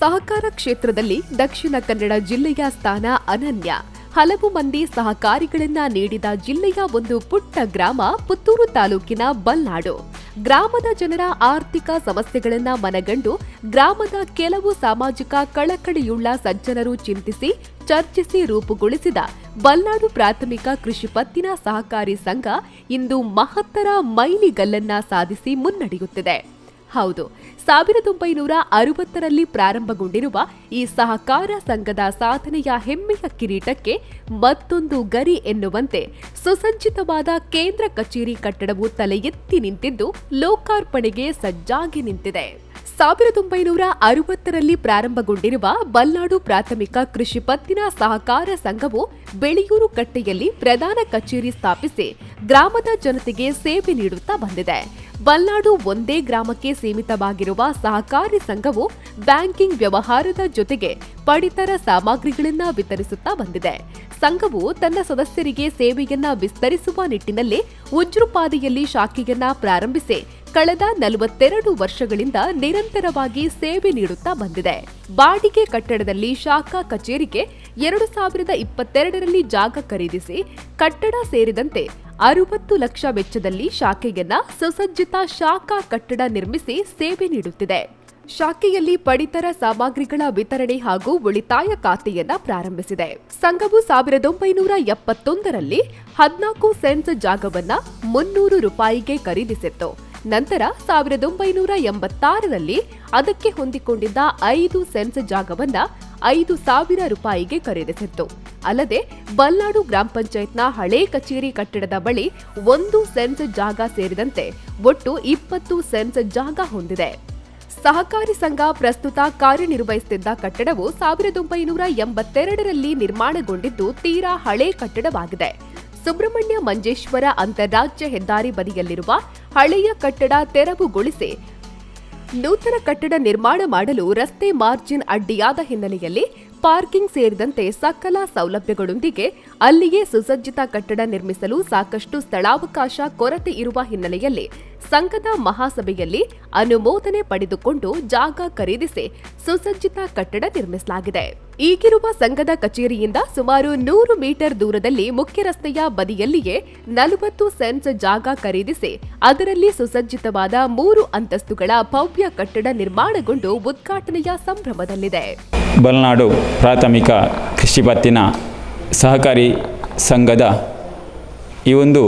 ಸಹಕಾರ ಕ್ಷೇತ್ರದಲ್ಲಿ ದಕ್ಷಿಣ ಕನ್ನಡ ಜಿಲ್ಲೆಯ ಸ್ಥಾನ ಅನನ್ಯ. ಹಲವು ಮಂದಿ ಸಹಕಾರಿಗಳನ್ನ ನೀಡಿದ ಜಿಲ್ಲೆಯ ಒಂದು ಪುಟ್ಟ ಗ್ರಾಮ ಪುತ್ತೂರು ತಾಲೂಕಿನ ಬಲ್ನಾಡು. ಗ್ರಾಮದ ಜನರ ಆರ್ಥಿಕ ಸಮಸ್ಯೆಗಳನ್ನ ಮನಗಂಡು ಗ್ರಾಮದ ಕೆಲವು ಸಾಮಾಜಿಕ ಕಳಕಳಿಯುಳ್ಳ ಸಜ್ಜನರು ಚಿಂತಿಸಿ, ಚರ್ಚಿಸಿ ರೂಪುಗೊಳಿಸಿದ ಬಲ್ನಾಡು ಪ್ರಾಥಮಿಕ ಕೃಷಿ ಪತ್ತಿನ ಸಹಕಾರಿ ಸಂಘ ಇಂದು ಮಹತ್ತರ ಮೈಲಿಗಲ್ಲನ್ನ ಸಾಧಿಸಿ ಮುನ್ನಡೆಯುತ್ತಿದೆ. ಹೌದು ಸಾವಿರದ ಒಂಬೈನೂರ ಅರವತ್ತರಲ್ಲಿ ಪ್ರಾರಂಭಗೊಂಡಿರುವ ಈ ಸಹಕಾರ ಸಂಘದ ಸಾಧನೆಯ ಹೆಮ್ಮೆಯ ಕಿರೀಟಕ್ಕೆ ಮತ್ತೊಂದು ಗರಿ ಎನ್ನುವಂತೆ ಸುಸಜ್ಜಿತವಾದ ಕೇಂದ್ರ ಕಚೇರಿ ಕಟ್ಟಡವು ತಲೆ ಎತ್ತಿ ನಿಂತಿದ್ದು ಲೋಕಾರ್ಪಣೆಗೆ ಸಜ್ಜಾಗಿ ನಿಂತಿದೆ. ಸಾವಿರದ ಒಂಬೈನೂರ ಅರವತ್ತರಲ್ಲಿ ಪ್ರಾರಂಭಗೊಂಡಿರುವ ಬಲ್ನಾಡು ಪ್ರಾಥಮಿಕ ಕೃಷಿ ಪತ್ತಿನ ಸಹಕಾರ ಸಂಘವು ಬೆಳೆಯೂರು ಕಟ್ಟೆಯಲ್ಲಿ ಪ್ರಧಾನ ಕಚೇರಿ ಸ್ಥಾಪಿಸಿ ಗ್ರಾಮದ ಜನತೆಗೆ ಸೇವೆ ನೀಡುತ್ತಾ ಬಂದಿದೆ. ಬಲ್ನಾಡು ಒಂದೇ ಗ್ರಾಮಕ್ಕೆ ಸೀಮಿತವಾಗಿರುವ ಸಹಕಾರಿ ಸಂಘವು ಬ್ಯಾಂಕಿಂಗ್ ವ್ಯವಹಾರದ ಜೊತೆಗೆ ಪಡಿತರ ಸಾಮಗ್ರಿಗಳನ್ನ ವಿತರಿಸುತ್ತಾ ಬಂದಿದೆ. ಸಂಘವು ತನ್ನ ಸದಸ್ಯರಿಗೆ ಸೇವೆಯನ್ನ ವಿಸ್ತರಿಸುವ ನಿಟ್ಟಿನಲ್ಲಿ ಉಜ್ರುಪಾದಿಯಲ್ಲಿ ಶಾಖೆಯನ್ನ ಪ್ರಾರಂಭಿಸಿ ಕಳೆದ ನಲವತ್ತೆರಡು ವರ್ಷಗಳಿಂದ ನಿರಂತರವಾಗಿ ಸೇವೆ ನೀಡುತ್ತಾ ಬಂದಿದೆ. ಬಾಡಿಗೆ ಕಟ್ಟಡದಲ್ಲಿ ಶಾಖಾ ಕಚೇರಿಗೆ ಎರಡು ಸಾವಿರದ ಇಪ್ಪತ್ತೆರಡರಲ್ಲಿ ಜಾಗ ಖರೀದಿಸಿ ಕಟ್ಟಡ ಸೇರಿದಂತೆ ಅರವತ್ತು ಲಕ್ಷ ವೆಚ್ಚದಲ್ಲಿ ಶಾಖೆಯನ್ನ ಸುಸಜ್ಜಿತ ಶಾಖಾ ಕಟ್ಟಡ ನಿರ್ಮಿಸಿ ಸೇವೆ ನೀಡುತ್ತಿದೆ. ಶಾಖೆಯಲ್ಲಿ ಪಡಿತರ ಸಾಮಗ್ರಿಗಳ ವಿತರಣೆ ಹಾಗೂ ಉಳಿತಾಯ ಖಾತೆಯನ್ನ ಪ್ರಾರಂಭಿಸಿದೆ. ಸಂಘವು ಸಾವಿರದ ಒಂಬೈನೂರ ಎಪ್ಪತ್ತೊಂದರಲ್ಲಿ ಹದಿನಾಲ್ಕು ಸೆನ್ಸ್ ಜಾಗವನ್ನ ಮುನ್ನೂರು ರೂಪಾಯಿಗೆ ಖರೀದಿಸಿತ್ತು. ನಂತರ ಸಾವಿರದ ಒಂಬೈನೂರ ಎಂಬತ್ತಾರರಲ್ಲಿ ಅದಕ್ಕೆ ಹೊಂದಿಕೊಂಡಿದ್ದ ಐದು ಸೆನ್ಸ್ ಜಾಗವನ್ನ ಐದು ಸಾವಿರ ರೂಪಾಯಿಗೆ ಖರೀದಿಸಿತ್ತು. ಅಲ್ಲದೆ ಬಲ್ನಾಡು ಗ್ರಾಮ ಪಂಚಾಯತ್ನ ಹಳೆ ಕಚೇರಿ ಕಟ್ಟಡದ ಬಳಿ ಒಂದು ಸೆನ್ಸ್ ಜಾಗ ಸೇರಿದಂತೆ ಒಟ್ಟು ಇಪ್ಪತ್ತು ಸೆನ್ಸ್ ಜಾಗ ಹೊಂದಿದೆ. ಸಹಕಾರಿ ಸಂಘ ಪ್ರಸ್ತುತ ಕಾರ್ಯನಿರ್ವಹಿಸುತ್ತಿದ್ದ ಕಟ್ಟಡವು ಸಾವಿರದ ಒಂಬೈನೂರ ಎಂಬತ್ತೆರಡರಲ್ಲಿ ನಿರ್ಮಾಣಗೊಂಡಿದ್ದು ತೀರಾ ಹಳೆ ಕಟ್ಟಡವಾಗಿದೆ. ಸುಬ್ರಹ್ಮಣ್ಯ ಮಂಜೇಶ್ವರ ಅಂತಾರಾಜ್ಯ ಹೆದ್ದಾರಿ ಬದಿಯಲ್ಲಿರುವ ಹಳೆಯ ಕಟ್ಟಡ ತೆರವುಗೊಳಿಸಿ ನೂತನ ಕಟ್ಟಡ ನಿರ್ಮಾಣ ಮಾಡಲು ರಸ್ತೆ ಮಾರ್ಜಿನ್ ಅಡ್ಡಿಯಾದ ಹಿನ್ನೆಲೆಯಲ್ಲಿ ಪಾರ್ಕಿಂಗ್ ಸೇರಿದಂತೆ ಸಕಲ ಸೌಲಭ್ಯಗಳೊಂದಿಗೆ ಅಲ್ಲಿಯೇ ಸುಸಜ್ಜಿತ ಕಟ್ಟಡ ನಿರ್ಮಿಸಲು ಸಾಕಷ್ಟು ಸ್ಥಳಾವಕಾಶ ಕೊರತೆ ಇರುವ ಹಿನ್ನೆಲೆಯಲ್ಲಿ ಸಂಘದ ಮಹಾಸಭೆಯಲ್ಲಿ ಅನುಮೋದನೆ ಪಡೆದುಕೊಂಡು ಜಾಗ ಖರೀದಿಸಿ ಸುಸಜ್ಜಿತ ಕಟ್ಟಡ ನಿರ್ಮಿಸಲಾಗಿದೆ. ಈಗಿರುವ ಸಂಘದ ಕಚೇರಿಯಿಂದ ಸುಮಾರು ನೂರು ಮೀಟರ್ ದೂರದಲ್ಲಿ ಮುಖ್ಯ ರಸ್ತೆಯ ಬದಿಯಲ್ಲಿಯೇ ನಲವತ್ತು ಸೆನ್ಸ್ ಜಾಗ ಖರೀದಿಸಿ ಅದರಲ್ಲಿ ಸುಸಜ್ಜಿತವಾದ ಮೂರು ಅಂತಸ್ತುಗಳ ಭವ್ಯ ಕಟ್ಟಡ ನಿರ್ಮಾಣಗೊಂಡು ಉದ್ಘಾಟನೆಯ ಸಂಭ್ರಮದಲ್ಲಿದೆ. ಬಲ್ನಾಡು ಪ್ರಾಥಮಿಕ ಕೃಷಿ ಪತ್ತಿನ ಸಹಕಾರಿ ಸಂಘದ ಈ ಒಂದು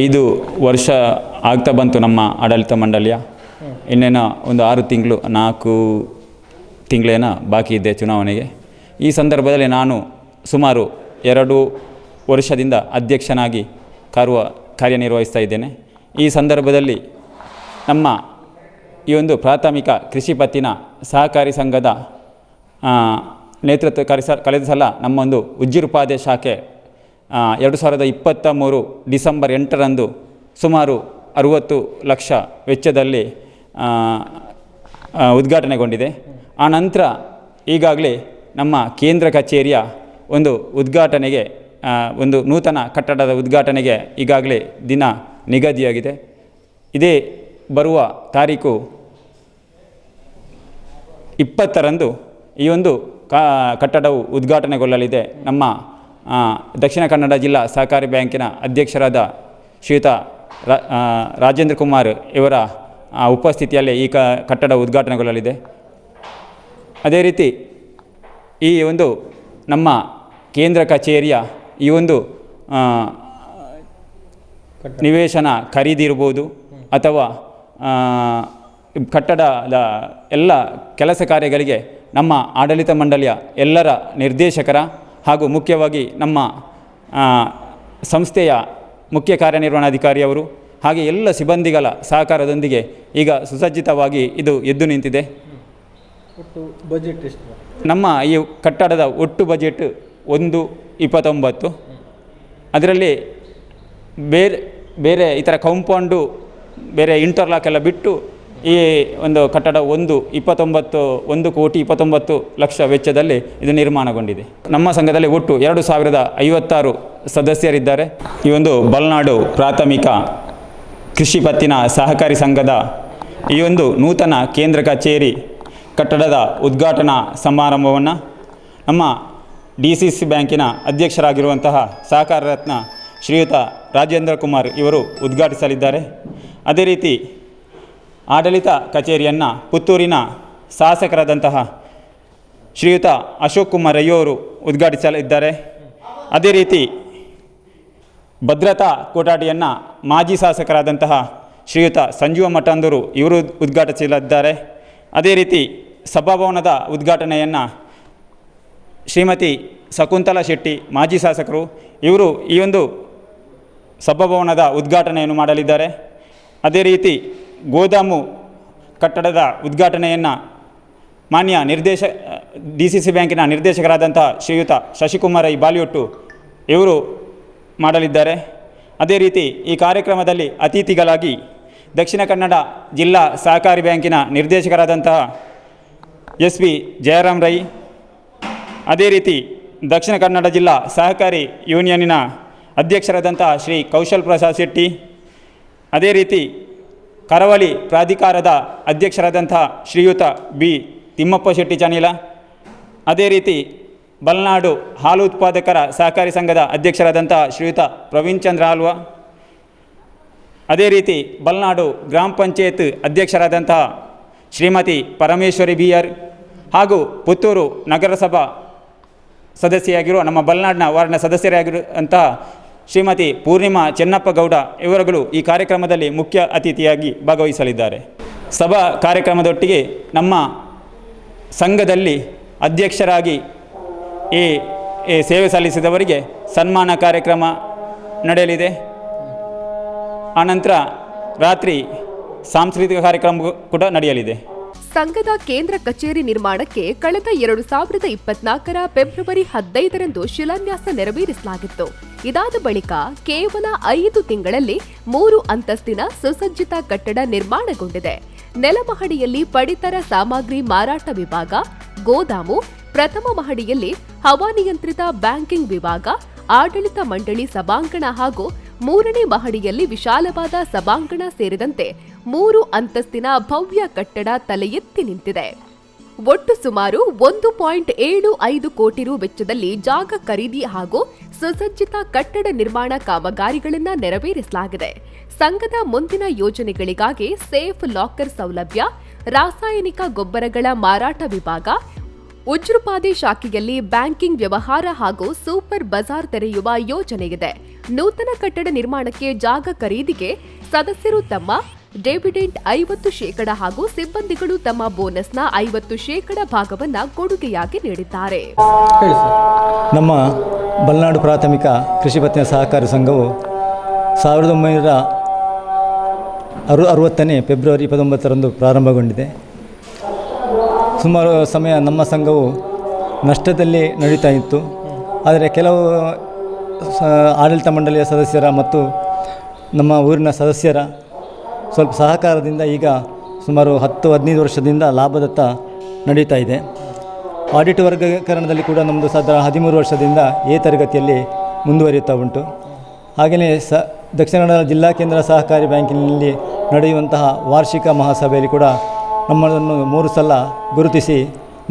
ಐದು ವರ್ಷ ಆಗ್ತಾ ಬಂತು ನಮ್ಮ ಆಡಳಿತ ಮಂಡಳಿಯ. ಇನ್ನೇನೋ ಒಂದು ಆರು ತಿಂಗಳು, ನಾಲ್ಕು ತಿಂಗಳೇನೋ ಬಾಕಿ ಇದೆ ಚುನಾವಣೆಗೆ. ಈ ಸಂದರ್ಭದಲ್ಲಿ ನಾನು ಸುಮಾರು ಎರಡು ವರ್ಷದಿಂದ ಅಧ್ಯಕ್ಷನಾಗಿ ಕಾರ್ಯ ಕಾರ್ಯನಿರ್ವಹಿಸ್ತಾ ಇದ್ದೇನೆ. ಈ ಸಂದರ್ಭದಲ್ಲಿ ನಮ್ಮ ಈ ಒಂದು ಪ್ರಾಥಮಿಕ ಕೃಷಿ ಪತ್ತಿನ ಸಹಕಾರಿ ಸಂಘದ ನೇತೃತ್ವ ಕರೆಸ, ಕಳೆದ ಸಲ ನಮ್ಮೊಂದು ಉಜ್ಜಿರುಪಾದೆ ಶಾಖೆ ಎರಡು ಸಾವಿರದ ಇಪ್ಪತ್ತ ಮೂರು ಡಿಸೆಂಬರ್ ಎಂಟರಂದು ಸುಮಾರು ಅರುವತ್ತು ಲಕ್ಷ ವೆಚ್ಚದಲ್ಲಿ ಉದ್ಘಾಟನೆಗೊಂಡಿದೆ. ಆ ನಂತರ ಈಗಾಗಲೇ ನಮ್ಮ ಕೇಂದ್ರ ಕಚೇರಿಯ ಒಂದು ಉದ್ಘಾಟನೆಗೆ ಒಂದು ನೂತನ ಕಟ್ಟಡದ ಉದ್ಘಾಟನೆಗೆ ಈಗಾಗಲೇ ದಿನ ನಿಗದಿಯಾಗಿದೆ. ಇದೇ ಬರುವ ತಾರೀಕು ಇಪ್ಪತ್ತರಂದು ಈ ಒಂದು ಕಟ್ಟಡವು ಉದ್ಘಾಟನೆಗೊಳ್ಳಲಿದೆ. ನಮ್ಮ ದಕ್ಷಿಣ ಕನ್ನಡ ಜಿಲ್ಲಾ ಸಹಕಾರಿ ಬ್ಯಾಂಕಿನ ಅಧ್ಯಕ್ಷರಾದ ಶ್ರೀಯುತ ರಾಜೇಂದ್ರ ಕುಮಾರ್ ಇವರ ಉಪಸ್ಥಿತಿಯಲ್ಲಿ ಈ ಕಟ್ಟಡ ಉದ್ಘಾಟನೆಗೊಳ್ಳಲಿದೆ. ಅದೇ ರೀತಿ ಈ ಒಂದು ನಮ್ಮ ಕೇಂದ್ರ ಕಚೇರಿಯ ಈ ಒಂದು ನಿವೇಶನ ಖರೀದಿ ಇರ್ಬೋದು ಅಥವಾ ಕಟ್ಟಡದ ಎಲ್ಲ ಕೆಲಸ ಕಾರ್ಯಗಳಿಗೆ ನಮ್ಮ ಆಡಳಿತ ಮಂಡಳಿಯ ಎಲ್ಲರ ನಿರ್ದೇಶಕರ ಹಾಗೂ ಮುಖ್ಯವಾಗಿ ನಮ್ಮ ಸಂಸ್ಥೆಯ ಮುಖ್ಯ ಕಾರ್ಯನಿರ್ವಹಣಾಧಿಕಾರಿಯವರು ಹಾಗೆ ಎಲ್ಲ ಸಿಬ್ಬಂದಿಗಳ ಸಹಕಾರದೊಂದಿಗೆ ಈಗ ಸುಸಜ್ಜಿತವಾಗಿ ಇದು ಎದ್ದು ನಿಂತಿದೆ. ಬಜೆಟ್ ಎಷ್ಟು? ನಮ್ಮ ಈ ಕಟ್ಟಡದ ಒಟ್ಟು ಬಜೆಟ್ ಒಂದು ಇಪ್ಪತ್ತೊಂಬತ್ತು. ಅದರಲ್ಲಿ ಬೇರೆ ಬೇರೆ ಈ ಥರ ಕಾಂಪೌಂಡು ಬೇರೆ ಇಂಟರ್ಲಾಕ್ ಎಲ್ಲ ಬಿಟ್ಟು ಈ ಒಂದು ಕಟ್ಟಡ ಒಂದು ಇಪ್ಪತ್ತೊಂಬತ್ತು, ಒಂದು ಕೋಟಿ ಇಪ್ಪತ್ತೊಂಬತ್ತು ಲಕ್ಷ ವೆಚ್ಚದಲ್ಲಿ ಇದು ನಿರ್ಮಾಣಗೊಂಡಿದೆ. ನಮ್ಮ ಸಂಘದಲ್ಲಿ ಒಟ್ಟು ಎರಡು ಸಾವಿರದ ಐವತ್ತಾರು ಸದಸ್ಯರಿದ್ದಾರೆ. ಈ ಒಂದು ಬಲ್ನಾಡು ಪ್ರಾಥಮಿಕ ಕೃಷಿ ಪತ್ತಿನ ಸಹಕಾರಿ ಸಂಘದ ಈ ಒಂದು ನೂತನ ಕೇಂದ್ರ ಕಚೇರಿ ಕಟ್ಟಡದ ಉದ್ಘಾಟನಾ ಸಮಾರಂಭವನ್ನು ನಮ್ಮ ಡಿ ಸಿ ಸಿ ಬ್ಯಾಂಕಿನ ಅಧ್ಯಕ್ಷರಾಗಿರುವಂತಹ ಸಹಕಾರ ರತ್ನ ಶ್ರೀಯುತ ರಾಜೇಂದ್ರ ಕುಮಾರ್ ಇವರು ಉದ್ಘಾಟಿಸಲಿದ್ದಾರೆ. ಅದೇ ರೀತಿ ಆಡಳಿತ ಕಚೇರಿಯನ್ನು ಪುತ್ತೂರಿನ ಶಾಸಕರಾದಂತಹ ಶ್ರೀಯುತ ಅಶೋಕ್ ಕುಮಾರ್ ಅಯ್ಯೋರು ಉದ್ಘಾಟಿಸಲಿದ್ದಾರೆ. ಅದೇ ರೀತಿ ಭದ್ರತಾ ಕೊಠಡಿಯನ್ನು ಮಾಜಿ ಶಾಸಕರಾದಂತಹ ಶ್ರೀಯುತ ಸಂಜೀವ ಮಠಂದೂರು ಇವರು ಉದ್ಘಾಟಿಸಲಿದ್ದಾರೆ. ಅದೇ ರೀತಿ ಸಭಾಭವನದ ಉದ್ಘಾಟನೆಯನ್ನು ಶ್ರೀಮತಿ ಶಕುಂತಲಾ ಶೆಟ್ಟಿ, ಮಾಜಿ ಶಾಸಕರು, ಇವರು ಈ ಒಂದು ಸಭಾಭವನದ ಉದ್ಘಾಟನೆಯನ್ನು ಮಾಡಲಿದ್ದಾರೆ. ಅದೇ ರೀತಿ ಗೋದಾಮು ಕಟ್ಟಡದ ಉದ್ಘಾಟನೆಯನ್ನು ಮಾನ್ಯ ನಿರ್ದೇಶ, ಡಿ ಸಿ ಸಿ ಬ್ಯಾಂಕಿನ ನಿರ್ದೇಶಕರಾದಂಥ ಶ್ರೀಯುತ ಶಶಿಕುಮಾರ್ ಬಾಲಿಯೊಟ್ಟು ಇವರು ಮಾಡಲಿದ್ದಾರೆ. ಅದೇ ರೀತಿ ಈ ಕಾರ್ಯಕ್ರಮದಲ್ಲಿ ಅತಿಥಿಗಳಾಗಿ ದಕ್ಷಿಣ ಕನ್ನಡ ಜಿಲ್ಲಾ ಸಹಕಾರಿ ಬ್ಯಾಂಕಿನ ನಿರ್ದೇಶಕರಾದಂತಹ ಎಸ್ ಪಿ ಜಯರಾಮ್ ರೈ. ಅದೇ ರೀತಿ ದಕ್ಷಿಣ ಕನ್ನಡ ಜಿಲ್ಲಾ ಸಹಕಾರಿ ಯೂನಿಯನ್ನಿನ ಅಧ್ಯಕ್ಷರಾದಂತಹ ಶ್ರೀ ಕೌಶಲ್ ಪ್ರಸಾದ್ ಶೆಟ್ಟಿ, ಅದೇ ರೀತಿ ಕರಾವಳಿ ಪ್ರಾಧಿಕಾರದ ಅಧ್ಯಕ್ಷರಾದಂತಹ ಶ್ರೀಯುತ ಬಿ. ತಿಮ್ಮಪ್ಪ ಶೆಟ್ಟಿ ಚಾನಿಲ, ಅದೇ ರೀತಿ ಬಲ್ನಾಡು ಹಾಲು ಉತ್ಪಾದಕರ ಸಹಕಾರಿ ಸಂಘದ ಅಧ್ಯಕ್ಷರಾದಂತಹ ಶ್ರೀಯುತ ಪ್ರವೀಣ್ ಚಂದ್ರ ಆಲ್ವ ಅದೇ ರೀತಿ ಬಲ್ನಾಡು ಗ್ರಾಮ ಪಂಚಾಯತ್ ಅಧ್ಯಕ್ಷರಾದಂತಹ ಶ್ರೀಮತಿ ಪರಮೇಶ್ವರಿ ಬಿ ಆರ್ ಹಾಗೂ ಪುತ್ತೂರು ನಗರಸಭಾ ಸದಸ್ಯೆಯಾಗಿರುವ ನಮ್ಮ ಬಲ್ನಾಡಿನ ವಾರ್ಡ್ನ ಸದಸ್ಯರಾಗಿರುವಂತಹ ಶ್ರೀಮತಿ ಪೂರ್ಣಿಮಾ ಚೆನ್ನಪ್ಪಗೌಡ ಇವರುಗಳು ಈ ಕಾರ್ಯಕ್ರಮದಲ್ಲಿ ಮುಖ್ಯ ಅತಿಥಿಯಾಗಿ ಭಾಗವಹಿಸಲಿದ್ದಾರೆ. ಸಭಾ ಕಾರ್ಯಕ್ರಮದೊಟ್ಟಿಗೆ ನಮ್ಮ ಸಂಘದಲ್ಲಿ ಅಧ್ಯಕ್ಷರಾಗಿ ಈ ಸೇವೆ ಸಲ್ಲಿಸಿದವರಿಗೆ ಸನ್ಮಾನ ಕಾರ್ಯಕ್ರಮ ನಡೆಯಲಿದೆ. ಆನಂತರ ರಾತ್ರಿ ಸಾಂಸ್ಕೃತಿಕ ಕಾರ್ಯಕ್ರಮ ಕೂಡ ನಡೆಯಲಿದೆ. ಸಂಘದ ಕೇಂದ್ರ ಕಚೇರಿ ನಿರ್ಮಾಣಕ್ಕೆ ಕಳೆದ ಎರಡು ಸಾವಿರದ ಇಪ್ಪತ್ನಾಲ್ಕರ ಫೆಬ್ರವರಿ ಹದಿನೈದರಂದು ಶಿಲಾನ್ಯಾಸ ನೆರವೇರಿಸಲಾಗಿತ್ತು. ಇದಾದ ಬಳಿಕ ಕೇವಲ ಐದು ತಿಂಗಳಲ್ಲಿ ಮೂರು ಅಂತಸ್ತಿನ ಸುಸಜ್ಜಿತ ಕಟ್ಟಡ ನಿರ್ಮಾಣಗೊಂಡಿದೆ. ನೆಲಮಹಡಿಯಲ್ಲಿ ಪಡಿತರ ಸಾಮಗ್ರಿ ಮಾರಾಟ ವಿಭಾಗ, ಗೋದಾಮು, ಪ್ರಥಮ ಮಹಡಿಯಲ್ಲಿ ಹವಾನಿಯಂತ್ರಿತ ಬ್ಯಾಂಕಿಂಗ್ ವಿಭಾಗ, ಆಡಳಿತ ಮಂಡಳಿ ಸಭಾಂಗಣ ಹಾಗೂ ಮೂರನೇ ಮಹಡಿಯಲ್ಲಿ ವಿಶಾಲವಾದ ಸಭಾಂಗಣ ಸೇರಿದಂತೆ ಮೂರು ಅಂತಸ್ತಿನ ಭವ್ಯ ಕಟ್ಟಡ ತಲೆ ಎತ್ತಿ ನಿಂತಿದೆ. ಒಟ್ಟು ಸುಮಾರು ಒಂದು ಪಾಯಿಂಟ್ ಏಳು ಐದು ಕೋಟಿ ರು ವೆಚ್ಚದಲ್ಲಿ ಜಾಗ ಖರೀದಿ ಹಾಗೂ ಸುಸಜ್ಜಿತ ಕಟ್ಟಡ ನಿರ್ಮಾಣ ಕಾಮಗಾರಿಗಳನ್ನು ನೆರವೇರಿಸಲಾಗಿದೆ. ಸಂಘದ ಮುಂದಿನ ಯೋಜನೆಗಳಿಗಾಗಿ ಸೇಫ್ ಲಾಕರ್ ಸೌಲಭ್ಯ, ರಾಸಾಯನಿಕ ಗೊಬ್ಬರಗಳ ಮಾರಾಟ ವಿಭಾಗ, ಉಜ್ರುಪಾದೆ ಶಾಖೆಯಲ್ಲಿ ಬ್ಯಾಂಕಿಂಗ್ ವ್ಯವಹಾರ ಹಾಗೂ ಸೂಪರ್ ಬಜಾರ್ ತೆರೆಯುವ ಯೋಜನೆಯಿದೆ. ನೂತನ ಕಟ್ಟಡ ನಿರ್ಮಾಣಕ್ಕೆ ಜಾಗ ಖರೀದಿಗೆ ಸದಸ್ಯರು ತಮ್ಮ ಡೆವಿಡೆಂಟ್ ಐವತ್ತು ಶೇಕಡ ಹಾಗೂ ಸಿಬ್ಬಂದಿಗಳು ತಮ್ಮ ಬೋನಸ್ನ ಐವತ್ತು ಶೇಕಡ ಭಾಗವನ್ನು ಕೊಡುಗೆಯಾಗಿ ನೀಡಿದ್ದಾರೆ. ನಮ್ಮ ಬಲ್ನಾಡು ಪ್ರಾಥಮಿಕ ಕೃಷಿ ಪತ್ತಿನ ಸಹಕಾರ ಸಂಘವು ಸಾವಿರದ ಒಂಬೈನೂರ ಅರು ಅರವತ್ತನೇ ಫೆಬ್ರವರಿ ಇಪ್ಪತ್ತೊಂಬತ್ತರಂದು ಪ್ರಾರಂಭಗೊಂಡಿದೆ. ಸುಮಾರು ಸಮಯ ನಮ್ಮ ಸಂಘವು ನಷ್ಟದಲ್ಲಿ ನಡೀತಾ ಇತ್ತು. ಆದರೆ ಕೆಲವು ಆಡಳಿತ ಮಂಡಳಿಯ ಸದಸ್ಯರ ಮತ್ತು ನಮ್ಮ ಊರಿನ ಸದಸ್ಯರ ಸ್ವಲ್ಪ ಸಹಕಾರದಿಂದ ಈಗ ಸುಮಾರು ಹತ್ತು, ಹದಿನೈದು ವರ್ಷದಿಂದ ಲಾಭದತ್ತ ನಡೀತಾ ಇದೆ. ಆಡಿಟ್ ವರ್ಗೀಕರಣದಲ್ಲಿ ಕೂಡ ನಮ್ಮದು ಸದಾ ಹದಿಮೂರು ವರ್ಷದಿಂದ ಎ ತರಗತಿಯಲ್ಲಿ ಮುಂದುವರಿಯುತ್ತಾ ಉಂಟು. ಹಾಗೆಯೇ ಸ ದಕ್ಷಿಣ ಕನ್ನಡ ಜಿಲ್ಲಾ ಕೇಂದ್ರ ಸಹಕಾರಿ ಬ್ಯಾಂಕಿನಲ್ಲಿ ನಡೆಯುವಂತಹ ವಾರ್ಷಿಕ ಮಹಾಸಭೆಯಲ್ಲಿ ಕೂಡ ನಮ್ಮನ್ನು ಮೂರು ಸಲ ಗುರುತಿಸಿ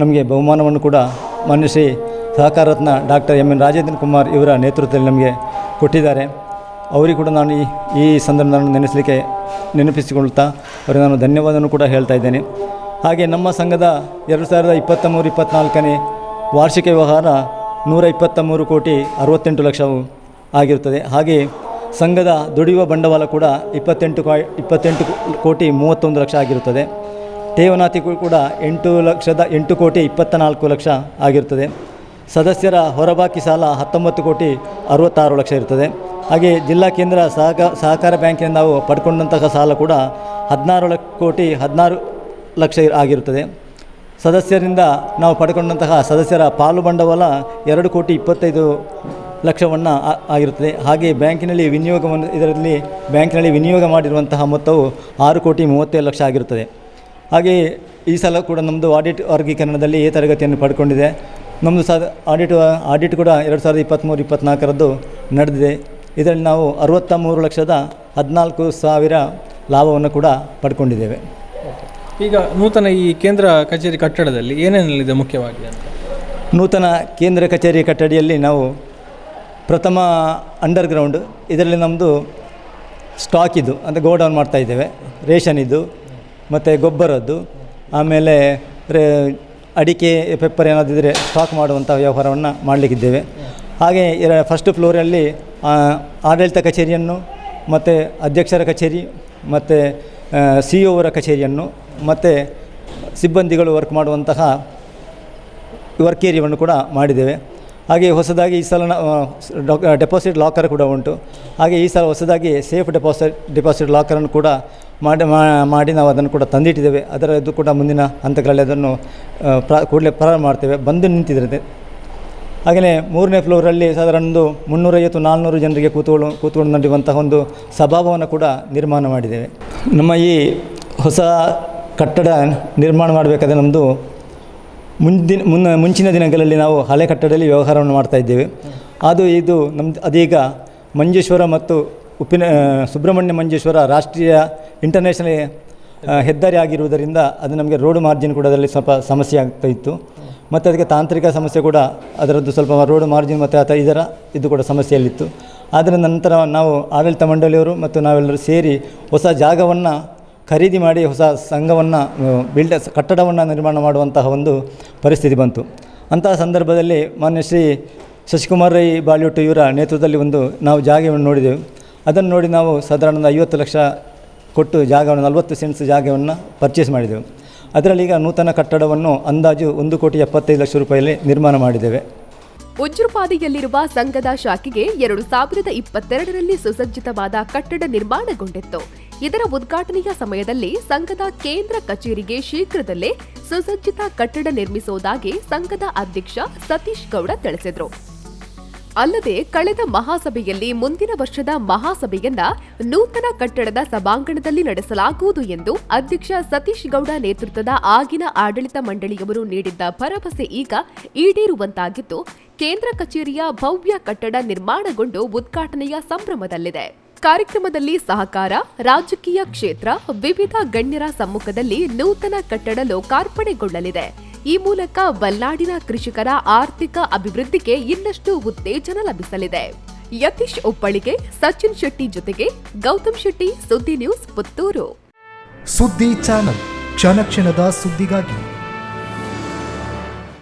ನಮಗೆ ಬಹುಮಾನವನ್ನು ಕೂಡ ಮನ್ನಿಸಿ ಸಹಕಾರ ರತ್ನ doctor M N Rajendra Kumar ಇವರ ನೇತೃತ್ವದಲ್ಲಿ ನಮಗೆ ಕೊಟ್ಟಿದ್ದಾರೆ. ಅವರಿಗೆ ಕೂಡ ನಾನು ಈ ಈ ಸಂದರ್ಭದಲ್ಲಿ ನೆನೆಸಲಿಕ್ಕೆ ನೆನಪಿಸಿಕೊಳ್ತಾ ಅವರಿಗೆ ನಾನು ಧನ್ಯವಾದವನ್ನು ಕೂಡ ಹೇಳ್ತಾ ಇದ್ದೇನೆ. ಹಾಗೆ ನಮ್ಮ ಸಂಘದ ಎರಡು ಸಾವಿರದ ಇಪ್ಪತ್ತ ಮೂರು ಇಪ್ಪತ್ತ್ನಾಲ್ಕನೇ ವಾರ್ಷಿಕ ವ್ಯವಹಾರ ನೂರ ಇಪ್ಪತ್ತ ಮೂರು ಕೋಟಿ ಅರವತ್ತೆಂಟು ಲಕ್ಷವು ಆಗಿರುತ್ತದೆ. ಹಾಗೆ ಸಂಘದ ದುಡಿಯುವ ಬಂಡವಾಳ ಕೂಡ ಇಪ್ಪತ್ತೆಂಟು ಕಾ ಇಪ್ಪತ್ತೆಂಟು ಕೋಟಿ ಮೂವತ್ತೊಂದು ಲಕ್ಷ ಆಗಿರುತ್ತದೆ. ಠೇವಣಾತಿ ಕೂಡ ಎಂಟು ಲಕ್ಷದ ಎಂಟು ಕೋಟಿ ಇಪ್ಪತ್ತ ನಾಲ್ಕು ಲಕ್ಷ ಆಗಿರುತ್ತದೆ. ಸದಸ್ಯರ ಹೊರಬಾಕಿ ಸಾಲ ಹತ್ತೊಂಬತ್ತು ಕೋಟಿ ಅರವತ್ತಾರು ಲಕ್ಷ ಇರ್ತದೆ. ಹಾಗೆ ಜಿಲ್ಲಾ ಕೇಂದ್ರ ಸಹಕ ಸಹಕಾರ ಬ್ಯಾಂಕಿನಿಂದ ನಾವು ಪಡ್ಕೊಂಡಂತಹ ಸಾಲ ಕೂಡ ಹದಿನಾರು ಲಕ್ಷ ಕೋಟಿ ಹದಿನಾರು ಲಕ್ಷ ಆಗಿರುತ್ತದೆ. ಸದಸ್ಯರಿಂದ ನಾವು ಪಡ್ಕೊಂಡಂತಹ ಸದಸ್ಯರ ಪಾಲು ಬಂಡವಾಳ ಎರಡು ಕೋಟಿ ಇಪ್ಪತ್ತೈದು ಲಕ್ಷವನ್ನು ಆಗಿರುತ್ತದೆ. ಹಾಗೆ ಬ್ಯಾಂಕಿನಲ್ಲಿ ವಿನಿಯೋಗವನ್ನು ಇದರಲ್ಲಿ ಬ್ಯಾಂಕಿನಲ್ಲಿ ವಿನಿಯೋಗ ಮಾಡಿರುವಂತಹ ಮೊತ್ತವು ಆರು ಕೋಟಿ ಮೂವತ್ತೇಳು ಲಕ್ಷ ಆಗಿರುತ್ತದೆ. ಹಾಗೆ ಈ ಸಲ ಕೂಡ ನಮ್ಮದು ಆಡಿಟ್ ವರ್ಗೀಕರಣದಲ್ಲಿ ಎ ತರಗತಿಯನ್ನು ಪಡ್ಕೊಂಡಿದೆ. ನಮ್ಮದು ಸಹ ಆಡಿಟ್ ಆಡಿಟ್ ಕೂಡ ಎರಡು ಸಾವಿರದ ಇಪ್ಪತ್ತ್ಮೂರು ಇಪ್ಪತ್ತ್ನಾಲ್ಕರದ್ದು ನಡೆದಿದೆ. ಇದರಲ್ಲಿ ನಾವು ಅರವತ್ತ ಮೂರು ಲಕ್ಷದ ಹದಿನಾಲ್ಕು ಸಾವಿರ ಲಾಭವನ್ನು ಕೂಡ ಪಡ್ಕೊಂಡಿದ್ದೇವೆ. ಈಗ ನೂತನ ಈ ಕೇಂದ್ರ ಕಚೇರಿ ಕಟ್ಟಡದಲ್ಲಿ ಏನೇನಲ್ಲಿದೆ ಮುಖ್ಯವಾಗಿ ಅಂತ? ನೂತನ ಕೇಂದ್ರ ಕಚೇರಿ ಕಟ್ಟಡಿಯಲ್ಲಿ ನಾವು ಪ್ರಥಮ ಅಂಡರ್ಗ್ರೌಂಡ್ ಇದರಲ್ಲಿ ನಮ್ಮದು ಸ್ಟಾಕ್ ಇದು ಅಂದರೆ ಗೋಡೌನ್ ಮಾಡ್ತಾ ಇದ್ದೇವೆ. ರೇಷನ್ ಇದು ಮತ್ತು ಗೊಬ್ಬರದ್ದು ಆಮೇಲೆ ರೇ ಅಡಿಕೆ ಪೆಪ್ಪರ್ ಏನಾದಿದ್ದರೆ ಸ್ಟಾಕ್ ಮಾಡುವಂಥ ವ್ಯವಹಾರವನ್ನು ಮಾಡಲಿಕ್ಕಿದ್ದೇವೆ. ಹಾಗೆ ಫಸ್ಟ್ ಫ್ಲೋರಲ್ಲಿ ಆಡಳಿತ ಕಚೇರಿಯನ್ನು, ಮತ್ತು ಅಧ್ಯಕ್ಷರ ಕಚೇರಿ, ಮತ್ತು ಸಿ ಅವರ ಕಚೇರಿಯನ್ನು, ಮತ್ತು ಸಿಬ್ಬಂದಿಗಳು ವರ್ಕ್ ಮಾಡುವಂತಹ ವರ್ಕ್ ಏರಿಯಾವನ್ನು ಕೂಡ ಮಾಡಿದ್ದೇವೆ. ಹಾಗೆ ಹೊಸದಾಗಿ ಈ ಸಲ ಡೆಪಾಸಿಟ್ ಲಾಕರ್ ಕೂಡ ಉಂಟು. ಹಾಗೆ ಈ ಸಲ ಹೊಸದಾಗಿ ಸೇಫ್ ಡೆಪಾಸಿಟ್ ಡೆಪಾಸಿಟ್ ಲಾಕರನ್ನು ಕೂಡ ಮಾಡಿ ಮಾಡಿ ನಾವು ಅದನ್ನು ಕೂಡ ತಂದಿಟ್ಟಿದ್ದೇವೆ. ಅದರ ಇದು ಕೂಡ ಮುಂದಿನ ಹಂತಗಳಲ್ಲಿ ಅದನ್ನು ಪ್ರ, ಕೂಡಲೇ ಪ್ರಾರಂಭ ಮಾಡ್ತೇವೆ. ಬಂದು ನಿಂತಿದ್ದರೆ ಹಾಗೆಯೇ ಮೂರನೇ ಫ್ಲೋರಲ್ಲಿ ಸಾಧಾರಣ ಒಂದು ಮುನ್ನೂರೈವತ್ತು, ನಾಲ್ನೂರು ಜನರಿಗೆ ಕೂತ್ಕೊಳ್ಳು, ಕೂತ್ಕೊಂಡು ನಡೆಯುವಂತಹ ಒಂದು ಸಭಾಭವನ ಕೂಡ ನಿರ್ಮಾಣ ಮಾಡಿದ್ದೇವೆ. ನಮ್ಮ ಈ ಹೊಸ ಕಟ್ಟಡ ನಿರ್ಮಾಣ ಮಾಡಬೇಕಾದ್ರೆ ನಮ್ಮದು ಮುಂದಿನ, ಮುನ್ನ, ಮುಂಚಿನ ದಿನಗಳಲ್ಲಿ ನಾವು ಹಳೆ ಕಟ್ಟಡದಲ್ಲಿ ವ್ಯವಹಾರವನ್ನು ಮಾಡ್ತಾ ಇದ್ದೇವೆ. ಅದು ಇದು ನಮ್ದು ಅದೀಗ ಮಂಜೇಶ್ವರ ಮತ್ತು ಉಪ್ಪಿನ ಸುಬ್ರಹ್ಮಣ್ಯ ಮಂಜೇಶ್ವರ ರಾಷ್ಟ್ರೀಯ ಇಂಟರ್ನ್ಯಾಷನಲ್ ಹೆದ್ದಾರಿ ಆಗಿರುವುದರಿಂದ ಅದು ನಮಗೆ ರೋಡ್ ಮಾರ್ಜಿನ್ ಕೂಡ ಅದರಲ್ಲಿ ಸ್ವಲ್ಪ ಸಮಸ್ಯೆ ಆಗ್ತಾ ಇತ್ತು. ಮತ್ತು ಅದಕ್ಕೆ ತಾಂತ್ರಿಕ ಸಮಸ್ಯೆ ಕೂಡ ಅದರದ್ದು ಸ್ವಲ್ಪ ರೋಡ್ ಮಾರ್ಜಿನ್ ಮತ್ತು ಅಥವಾ ಇದರ, ಇದು ಕೂಡ ಸಮಸ್ಯೆಯಲ್ಲಿತ್ತು. ಆದರೆ ನಂತರ ನಾವು ಆಡಳಿತ ಮಂಡಳಿಯವರು ಮತ್ತು ನಾವೆಲ್ಲರೂ ಸೇರಿ ಹೊಸ ಜಾಗವನ್ನು ಖರೀದಿ ಮಾಡಿ, ಹೊಸ ಸಂಘವನ್ನು ಬಿಲ್ಡ ಕಟ್ಟಡವನ್ನು ನಿರ್ಮಾಣ ಮಾಡುವಂತಹ ಒಂದು ಪರಿಸ್ಥಿತಿ ಬಂತು. ಅಂತಹ ಸಂದರ್ಭದಲ್ಲಿ ಮಾನ್ಯ ಶ್ರೀ ಶಶಿಕುಮಾರ್ ರೈ ಬಾಲಿವುಡ್ ಇವರ ನೇತೃತ್ವದಲ್ಲಿ ಒಂದು ನಾವು ಜಾಗವನ್ನು ನೋಡಿದೆವು. ಅದನ್ನು ನೋಡಿ ನಾವು ಸಾಧಾರಣ ಒಂದು ಐವತ್ತು ಲಕ್ಷ ಕೊಟ್ಟು ಜಾಗವನ್ನು, ನಲವತ್ತು ಸೆಂಟ್ಸ್ ಜಾಗವನ್ನು ಪರ್ಚೇಸ್ ಮಾಡಿದೆವು. ಅದರಲ್ಲಿ ಈಗ ನೂತನ ಕಟ್ಟಡವನ್ನು ಅಂದಾಜು ಒಂದು ಕೋಟಿ ಎಪ್ಪತ್ತೈದು ಲಕ್ಷ ರೂಪಾಯಿಯಲ್ಲಿ ನಿರ್ಮಾಣ ಮಾಡಿದ್ದೇವೆ. ಉಜ್ರುಪಾದಿಯಲ್ಲಿರುವ ಸಂಘದ ಶಾಖೆಗೆ ಎರಡು ಸಾವಿರದ ಇಪ್ಪತ್ತೆರಡರಲ್ಲಿ ಸುಸಜ್ಜಿತವಾದ ಕಟ್ಟಡ ನಿರ್ಮಾಣಗೊಂಡಿತ್ತು. ಇದರ ಉದ್ಘಾಟನೆಯ ಸಮಯದಲ್ಲಿ ಸಂಘದ ಕೇಂದ್ರ ಕಚೇರಿಗೆ ಶೀಘ್ರದಲ್ಲೇ ಸುಸಜ್ಜಿತ ಕಟ್ಟಡ ನಿರ್ಮಿಸುವುದಾಗಿ ಸಂಘದ ಅಧ್ಯಕ್ಷ ಸತೀಶ್ ಗೌಡ ತಿಳಿಸಿದರು. ಅಲ್ಲದೆ ಕಳೆದ ಮಹಾಸಭೆಯಲ್ಲಿ ಮುಂದಿನ ವರ್ಷದ ಮಹಾಸಭೆಯನ್ನ ನೂತನ ಕಟ್ಟಡದ ಸಭಾಂಗಣದಲ್ಲಿ ನಡೆಸಲಾಗುವುದು ಎಂದು ಅಧ್ಯಕ್ಷ ಸತೀಶ್ ಗೌಡ ನೇತೃತ್ವದ ಆಗಿನ ಆಡಳಿತ ಮಂಡಳಿಯವರು ನೀಡಿದ್ದ ಭರವಸೆ ಈಗ ಈಡೇರುವಂತಾಗಿದ್ದು, ಕೇಂದ್ರ ಕಚೇರಿಯ ಭವ್ಯ ಕಟ್ಟಡ ನಿರ್ಮಾಣಗೊಂಡು ಉದ್ಘಾಟನೆಯ ಸಂಭ್ರಮದಲ್ಲಿದೆ. ಕಾರ್ಯಕ್ರಮದಲ್ಲಿ ಸಹಕಾರ, ರಾಜಕೀಯ ಕ್ಷೇತ್ರ, ವಿವಿಧ ಗಣ್ಯರ ಸಮ್ಮುಖದಲ್ಲಿ ನೂತನ ಕಟ್ಟಡ ಲೋಕಾರ್ಪಣೆಗೊಳ್ಳಲಿದೆ. ಈ ಮೂಲಕ ಬಲ್ನಾಡಿನ ಕೃಷಿಕರ ಆರ್ಥಿಕ ಅಭಿವೃದ್ಧಿಗೆ ಇನ್ನಷ್ಟು ಉತ್ತೇಜನ ಲಭಿಸಲಿದೆ. ಯತೀಶ್ ಒಪ್ಪಳಿಗೆ ಸಚಿನ್ ಶೆಟ್ಟಿ ಜೊತೆಗೆ ಗೌತಮ್ ಶೆಟ್ಟಿ ಸುದ್ದಿ ನ್ಯೂಸ್ ಪುತ್ತೂರು. ಸುದ್ದಿ ಚಾನಲ್ ಕ್ಷಣ ಕ್ಷಣದ ಸುದ್ದಿಗಾಗಿ